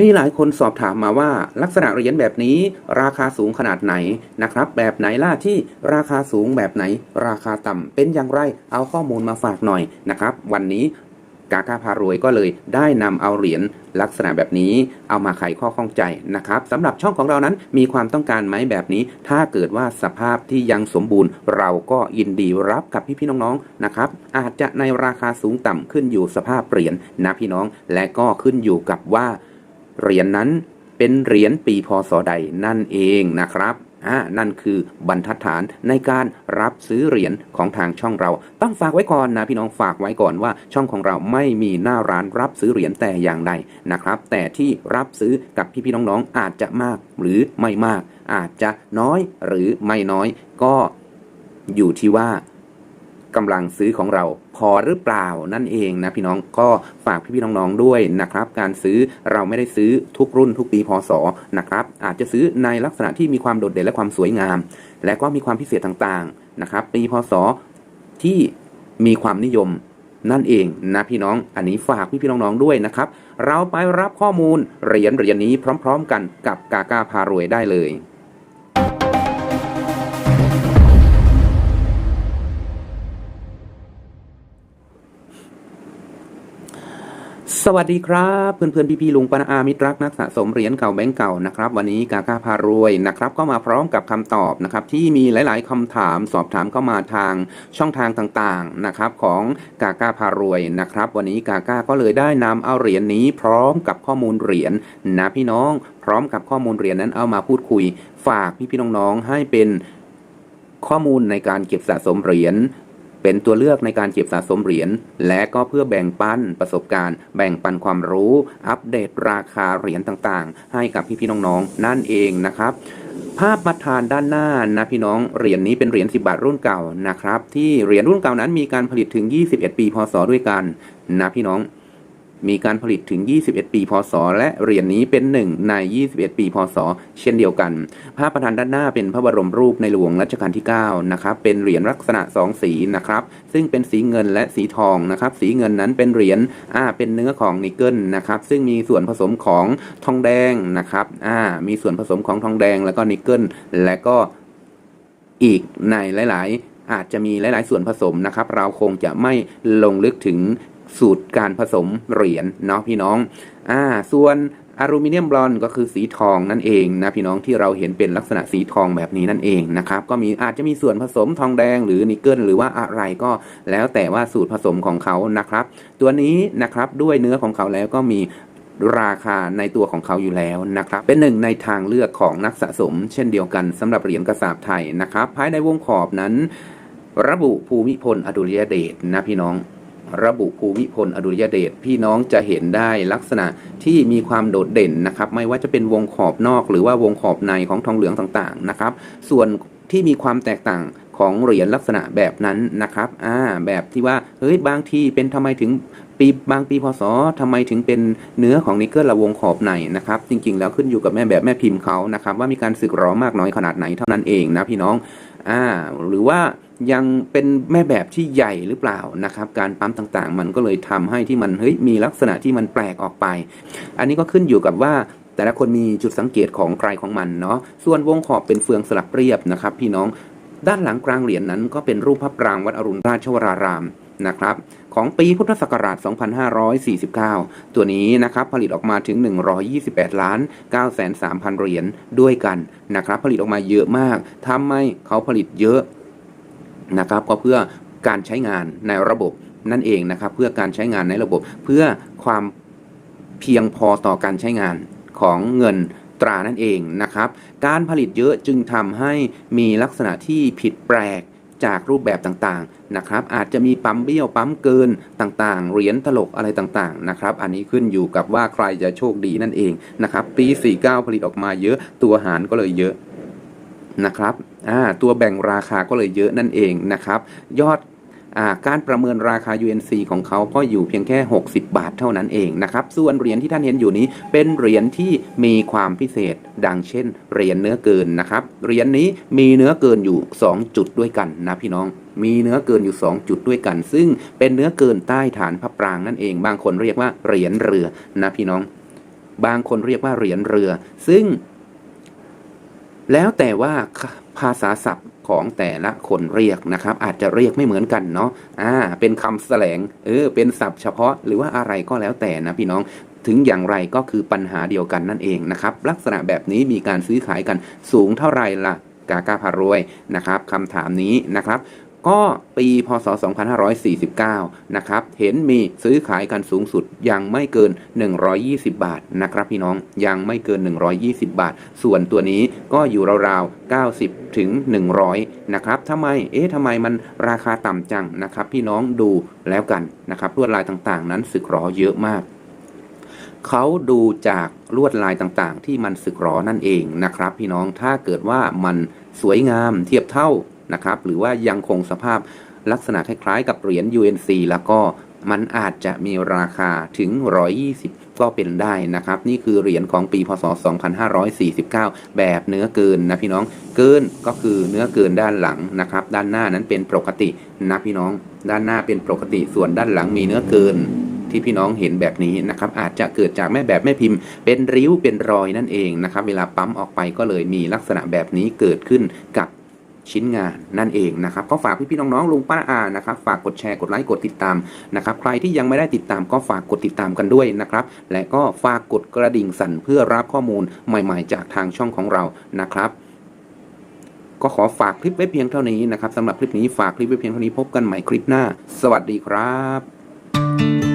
มีหลายคนสอบถามมาว่าลักษณะเหรียญแบบนี้ราคาสูงขนาดไหนนะครับ แบบไหนล่ะที่ราคาสูงแบบไหน ราคาต่ำเป็นอย่างไรเอาข้อมูลมาฝากหน่อยนะครับ วันนี้กากาพารวยก็เลยได้นำเอาเหรียญลักษณะแบบนี้เอามาไขข้อข้องใจนะครับสำหรับช่องของเรานั้นมีความต้องการไหมแบบนี้ ถ้าเกิดว่าสภาพที่ยังสมบูรณ์ เราก็ยินดีรับกับพี่ๆน้องๆนะครับ อาจจะในราคาสูงต่ำขึ้นอยู่สภาพเหรียญนะพี่น้อง และก็ขึ้นอยู่กับว่า เหรียญนนั้นเป็นเหรียญปีพศใดนั่นเองนะครับอ่านั่นคือบรรทัดฐานในการรับซื้อเหรียญของทางช่องเรา ต้องฝากไว้ก่อนนะพี่น้องฝากไว้ก่อนว่าช่องของเราไม่มีหน้าร้านรับซื้อเหรียญแต่อย่างใดนะครับ แต่ที่รับซื้อกับพี่ๆน้องๆอาจจะมากหรือไม่มาก อาจจะน้อยหรือไม่น้อยก็อยู่ที่ว่า กำลังซื้อของเราพอหรือเปล่านั่นเองนะพี่น้องก็ฝากพี่ๆน้องๆด้วยนะครับ การซื้อเราไม่ได้ซื้อทุกรุ่นทุกปีพศนะครับอาจจะซื้อในลักษณะที่มีความโดดเด่นและความสวยงาม และก็มีความพิเศษต่างๆนะครับ ปีพศที่มีความนิยมนั่นเองนะพี่น้องอันนี้ฝากพี่ๆน้องๆด้วยนะครับ เราไปรับข้อมูลเหรียญเหรียญนี้พร้อม ๆ กันกับกากาพารวยได้เลย สวัสดีครับเพื่อนๆพี่ๆลุงปานาอามิตรรักนักสะสมเหรียญเก่าแบงก์เก่านะครับวันนี้กากาพารวยนะครับก็มาพร้อมกับคำตอบนะครับที่มีหลาย ๆคำถามสอบถามเข้ามาทางช่องทางต่าง ๆ นะครับของกากาพารวยนะครับวันนี้กากาก็เลยได้นำเอาเหรียญนี้พร้อมกับข้อมูลเหรียญนะพี่น้องพร้อมกับข้อมูลเหรียญนั้นเอามาพูดคุย ฝากพี่ๆน้องๆให้เป็นข้อมูลในการเก็บสะสมเหรียญ เป็นตัวเลือกในการเก็บสะสมเหรียญและก็เพื่อแบ่งปันประสบการณ์ แบ่งปันความรู้ อัปเดตราคาเหรียญต่างๆ ให้กับพี่ๆน้องๆนั่นเองนะครับภาพมาทานด้านหน้านะพี่น้องเหรียญนี้เป็นเหรียญ10 บาทรุ่นเก่านะครับที่เหรียญรุ่นเก่านั้นมีการผลิตถึง 21 ปีพศด้วยกันนะพี่น้อง มีการผลิตถึง 21 ปี พศ และเหรียญนี้เป็นหนึ่งใน 21 ปี พศ เช่นเดียวกัน ภาพประธานด้านหน้าเป็นพระบรมรูปในหลวงรัชกาลที่ 9 นะครับ เป็นเหรียญลักษณะ 2 สีนะครับ ซึ่งเป็นสีเงินและสีทองนะครับ สีเงินนั้นเป็นเหรียญ อ่า เป็นเนื้อของนิกเกิลนะครับ ซึ่งมีส่วนผสมของทองแดงนะครับ อ่า มีส่วนผสมของทองแดงแล้วก็นิกเกิล และก็อีกในหลาย ๆอาจจะมีหลาย ๆ ส่วนผสมนะครับ เราคงจะไม่ลงลึกถึง สูตรการผสมเหรียญเนาะพี่น้อง อ่า ส่วนอลูมิเนียมบลอนก็คือสีทองนั่นเองนะพี่น้องที่เราเห็นเป็นลักษณะสีทองแบบนี้นั่นเองนะครับก็มีอาจจะมีส่วนผสมทองแดงหรือนิกเกิลหรือว่าอะไรก็แล้วแต่ว่าสูตรผสมของเขานะครับ ตัวนี้นะครับด้วยเนื้อของเขาแล้วก็มีราคาในตัวของเขาอยู่แล้วนะครับ เป็นหนึ่งในทางเลือกของนักสะสม เช่นเดียวกันสำหรับเหรียญกระสาบไทยนะครับ ภายในวงขอบนั้น ระบุภูมิพลอดุลยเดชนะพี่น้อง ระบุภูมิพลอดุลยเดชพี่น้องจะเห็นได้ลักษณะที่มีความโดดเด่นนะครับ ไม่ว่าจะเป็นวงขอบนอก หรือว่าวงขอบในของทองเหลืองต่างๆนะครับ ส่วนที่มีความแตกต่างของเหรียญลักษณะแบบนั้นนะครับ อ่า แบบที่ว่า เฮ้ย บางที่เป็นทำไมถึงปีบางปีพศทำไมถึงเป็นเนื้อของนิกเกิลละวงขอบในนะครับ จริง ๆ แล้วขึ้นอยู่กับแม่แบบแม่พิมพ์เขานะครับ ว่ามีการสึกหรอมากน้อยขนาดไหนเท่านั้นเองนะพี่น้อง อ่า หรือว่า ยังเป็นแม่แบบที่ใหญ่หรือเปล่านะครับ การปั๊มต่างๆ มันก็เลยทำให้ที่มันเฮ้ยมีลักษณะที่มันแปลกออกไป อันนี้ก็ขึ้นอยู่กับว่าแต่ละคนมีจุดสังเกตของใครของมันเนาะส่วนวงขอบเป็นเฟืองสลับเรียบนะครับ พี่น้องด้านหลังกลางเหรียญนั้นก็เป็นรูปพระปรางวัดอรุณราชวรารามนะครับของปีพุทธศักราช 2549 ตัวนี้นะครับผลิตออกมาถึง 128 ล้าน9แสน3พันเหรียญด้วยกันนะครับผลิตออกมาเยอะมากทำไมเขาผลิตเยอะ นะครับก็เพื่อการใช้งานในระบบนั่นเองนะครับ เพื่อการใช้งานในระบบ เพื่อความเพียงพอต่อการใช้งานของเงินตรานั่นเองนะครับ การผลิตเยอะจึงทำให้มีลักษณะที่ผิดแปลกจากรูปแบบต่างๆนะครับ อาจจะมีปั๊มเบี้ยวปั๊มเกินต่างๆ เหรียญตลกอะไรต่างๆนะครับ อันนี้ขึ้นอยู่กับว่าใครจะโชคดีนั่นเองนะครับ ปี 49 ผลิตออกมาเยอะตัวหารก็เลยเยอะ นะครับตัวแบ่งราคาก็เลยเยอะนั่นเองนะครับ ยอดอการประเมินราคา UNC ของเขาก็อยู่เพียงแค่ 60 บาทเท่านั้นเองนะครับ ส่วนเหรียญที่ท่านเห็นอยู่นี้เป็นเหรียญที่มีความพิเศษ ดังเช่น เหรียญเนื้อเกินนะครับ เหรียญนี้มีเนื้อเกินอยู่ 2 จุดด้วยกันนะพี่น้อง มีเนื้อเกินอยู่ 2 จุดด้วยกัน ซึ่งเป็นเนื้อเกินใต้ฐานพระปรางนั่นเอง บางคนเรียกว่าเหรียญเรือนะพี่น้อง บางคนเรียกว่าเหรียญเรือ ซึ่ง แล้วแต่ว่าภาษาศัพท์ของแต่ละคนเรียกนะครับ อาจจะเรียกไม่เหมือนกันเนาะอ่า เป็นคำแสลงเออเป็นศัพท์เฉพาะหรือว่าอะไรก็แล้วแต่นะพี่น้องถึงอย่างไรก็คือปัญหาเดียวกันนั่นเองนะครับ ลักษณะแบบนี้มีการซื้อขายกันสูงเท่าไหร่ล่ะกากาพารวยนะครับคำถามนี้นะครับ ก็ปีพศ 2549 นะครับ เห็นมีซื้อขายกันสูงสุดยังไม่เกิน 120 บาทนะครับพี่น้องยังไม่เกิน 120 บาท ส่วนตัวนี้ก็อยู่ราวๆ 90 ถึง 100 นะครับทำไม เอ๊ะทำไมมันราคาต่ำจังนะครับ พี่น้องดูแล้วกันนะครับลวดลายต่างๆ นั้นสึกหรอเยอะมากเขาดูจากลวดลายต่างๆ ที่มันสึกหรอนั่นเองนะครับ พี่น้องถ้าเกิดว่ามันสวยงามเทียบเท่า นะครับ หรือว่ายังคงสภาพลักษณะคล้ายๆ กับเหรียญ UNC แล้วก็มันอาจจะมีราคาถึง 120 ก็เป็นได้นะครับ นี่คือเหรียญของปีพศ 2549 แบบเนื้อเกินนะพี่น้อง เกินก็คือเนื้อเกินด้านหลังนะครับ ด้านหน้านั้นเป็นปกตินะพี่น้อง ด้านหน้าเป็นปกติ ส่วนด้านหลังมีเนื้อเกินที่พี่น้องเห็นแบบนี้นะครับ อาจจะเกิดจากแม่แบบแม่พิมพ์ เป็นริ้วเป็นรอยนั่นเองนะครับ เวลาปั๊มออกไปก็เลยมีลักษณะแบบนี้เกิดขึ้นกับ ชิ้นงานนั่นเองนะครับก็ฝากพี่ๆน้องๆลุงป้าอานะครับฝากกดแชร์กดไลค์กดติดตามนะครับใครที่ยังไม่ได้ติดตามก็ฝากกดติดตามกันด้วยนะครับและก็ฝากกดกระดิ่งสั่นเพื่อรับข้อมูลใหม่ๆ จากทางช่องของเรานะครับ ก็ขอฝากคลิปไว้เพียงเท่านี้นะครับสำหรับคลิปนี้ฝากคลิปไว้เพียงเท่านี้พบกันใหม่คลิปหน้า สวัสดีครับ